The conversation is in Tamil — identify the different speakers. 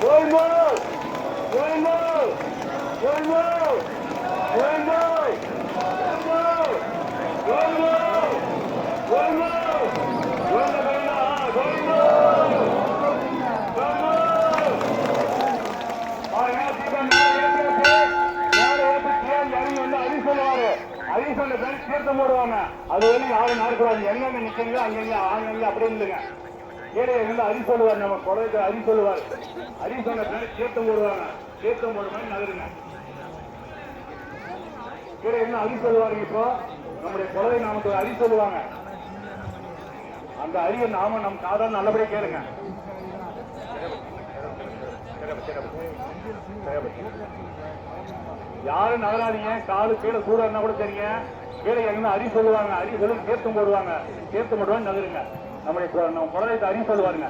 Speaker 1: One more! One more! One more! தீர்த்தம் போடுவாங்க. அது வரைக்கும் யாரும் நடக்கூடாது எங்கெங்க நிக்கிறீங்க அங்கங்க ஆங்கங்க அப்படி இல்லைங்க கீழே இருந்து அரி சொல்லுவார் நம்ம குழந்தை அரி சொல்லுவார். அரி சொன்ன பேர் தீர்த்தம் போடுவாங்க. தீர்த்தம் போடுற நகருங்க. கீழே இருந்து அரி சொல்லுவாருங்க இப்போ? நம்முடைய குழந்தை நாமக்கு அரி சொல்லுவாங்க. அந்த அரிய நாம நம் காதால் நல்லபடியாக கேளுங்க. யாரும் நகராதீங்க? காலு கீழே கூட கூட தெரியுங்க கீழே எங்க அரி சொல்லுவாங்க. அரி சொல்லி சேர்த்து போடுவாங்க. சேர்த்து போடுவாங்க நகருங்க. நம்முடைய நம்ம குழந்தைக்கு அரி சொல்லுவாருங்க.